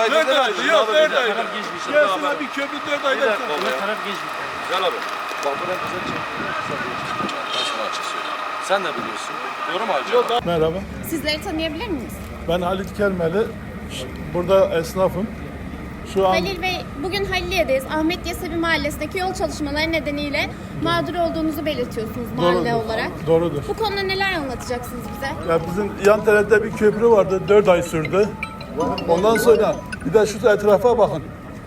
ayda Dört değil mi? ayda yok dört ayda. taraf geçmiş. Gelsin abi köprü dört Bir ayda. dakika Öbür ya. taraf geçmiş. Gel abi. Bak buraya güzel çekiyor. Ben sana açık. Sen de biliyorsun. Doğru mu Hacı? Merhaba, Sizleri tanıyabilir miyiz? ben Halit Kelmeli. Burada esnafım. Şu an Halil Bey, bugün Haliliye'deyiz. Ahmet Yesevi Mahallesi'ndeki yol çalışmaları nedeniyle mağdur olduğunuzu belirtiyorsunuz mahalle Doğrudur. olarak. Doğrudur. Bu konuda neler anlatacaksınız bize? Ya bizim yan tarafta bir köprü vardı, 4 ay sürdü. Ondan sonra bir de şu etrafa bakın.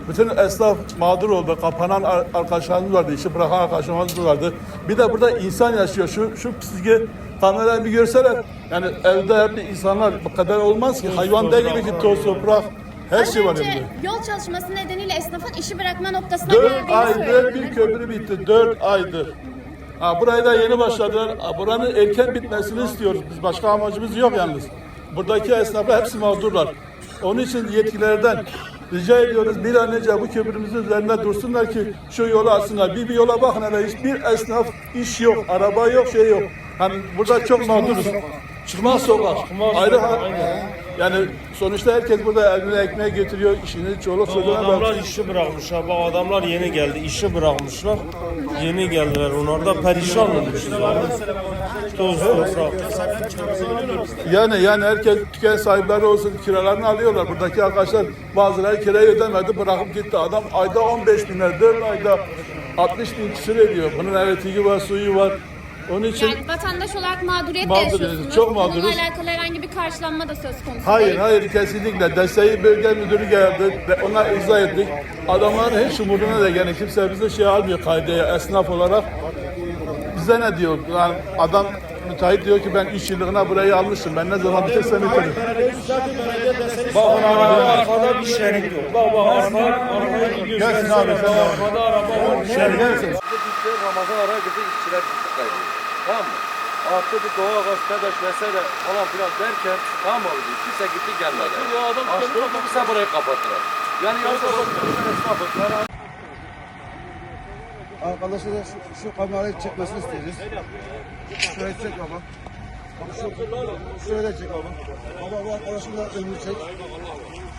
Bütün esnaf mağdur oldu. Kapanan ar- arkadaşlarımız vardı, işi bırakan arkadaşlarımız vardı. Bir de burada insan yaşıyor. Şu şu çizgi kamerayı bir görseler. Yani evde hep insanlar bu kadar olmaz ki. Hayvan değil gibi ki toz, toprak, her Az şey var önce yol çalışması nedeniyle esnafın işi bırakma noktasına 4 geldiğini aydır bir köprü bitti. 4 aydır. Ha, burayı da yeni başladılar. Ha, buranın erken bitmesini istiyoruz. Biz başka amacımız yok yalnız. Buradaki esnafı hepsi mağdurlar. Onun için yetkililerden rica ediyoruz bir an önce bu köprümüzün üzerinde dursunlar ki şu yolu açsınlar. Bir bir yola bakın hele hiçbir esnaf iş yok, araba yok, şey yok. Hani burada çok mağduruz. Çıkmaz sokak. Ayrı ha- yani sonuçta herkes burada eline ekmeği getiriyor, işini çoluk çocuğuna adamlar bakıyor. işi bırakmışlar. Bak adamlar yeni geldi. işi bırakmışlar. Yeni geldiler. Onlar da perişan olmuşuz abi. Toz toprak. Yani yani herkes dükkan sahipleri olsun kiralarını alıyorlar. Buradaki arkadaşlar bazıları kirayı ödemedi bırakıp gitti. Adam ayda 15 bin lira, 4 ayda 60 bin küsur ediyor. Bunun elektriği var, suyu var. Onun için Yani vatandaş olarak mağduriyet de Mağduruz, yaşıyorsunuz. çok mağduruz. Bununla alakalı herhangi bir karşılanma da söz konusu hayır değil. hayır kesinlikle desteği bölge müdürü geldi ve ona izah ettik. Adamların hiç umuruna da yani kimse bize şey almıyor kaydeye esnaf olarak. Bize ne diyor? Yani adam müteahhit diyor ki ben 3 yıllığına burayı almıştım. Ben ne zaman bitirsem bitiririm. Bakın araba arkada bir şerit yok. Bak bak arka, arkaya gidiyor. Gelsin abi, sen de. Arkada araba var. Gel, gelsin. Bitti, Ramazan araya girdi, işçiler bitti kaydı. Tamam mı? Arttı bir doğa gaz, pedaş vesaire falan filan derken tamam mı abi? Kimse gitti gelmedi. Ya adam Açtı otobüse burayı kapattılar. Yani yoksa otobüsler esnafı. Arkadaşlar şu, şu kamerayı çekmesini istiyoruz. Şöyle çek baba. Bak şu, şöyle çek baba. Baba bu arkadaşın da önünü çek.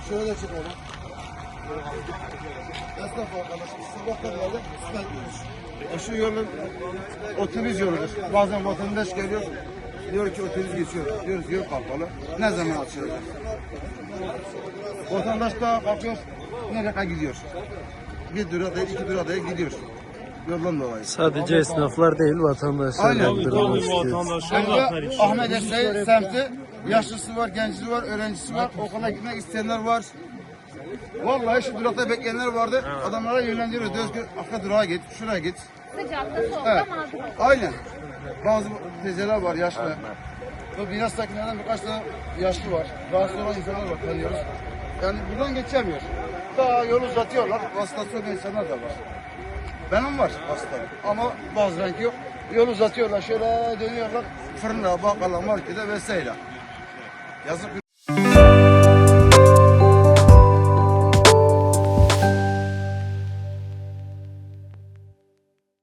Şöyle çek baba. Esnaf arkadaşımız sabahtan beri ıslah ediyoruz. E şu yolun otobüs yoludur. Bazen vatandaş geliyor. Diyor ki otobüs geçiyor. Diyoruz yol kapalı. Ne zaman açılacak? Vatandaş da kalkıyor. Nereye gidiyor? Bir dura değil, iki dura değil gidiyor. Yoldan dolayı. Sadece esnaflar değil vatandaşlar Aynen. da Tabii istiyor. Ahmet Esra'yı semti yaşlısı var, gençsi var, öğrencisi var, okula gitmek isteyenler var. Vallahi şu durakta bekleyenler vardı. Adamlara yönlendiriyoruz. Diyoruz ki arka durağa git, şuraya git. Sıcakta soğukta Evet. mağdur. Aynen. Bazı teyzeler var yaşlı. Bu bina sakinlerden birkaç tane yaşlı var. Rahatsız olan insanlar var tanıyoruz. Yani buradan geçemiyor. Daha yolu uzatıyorlar. Vasıtası olan insanlar da var. Benim var hastalığım ama bazı renk yok. Yolu uzatıyorlar şöyle dönüyorlar. Fırına, bakkala, markete vesaire. Yazık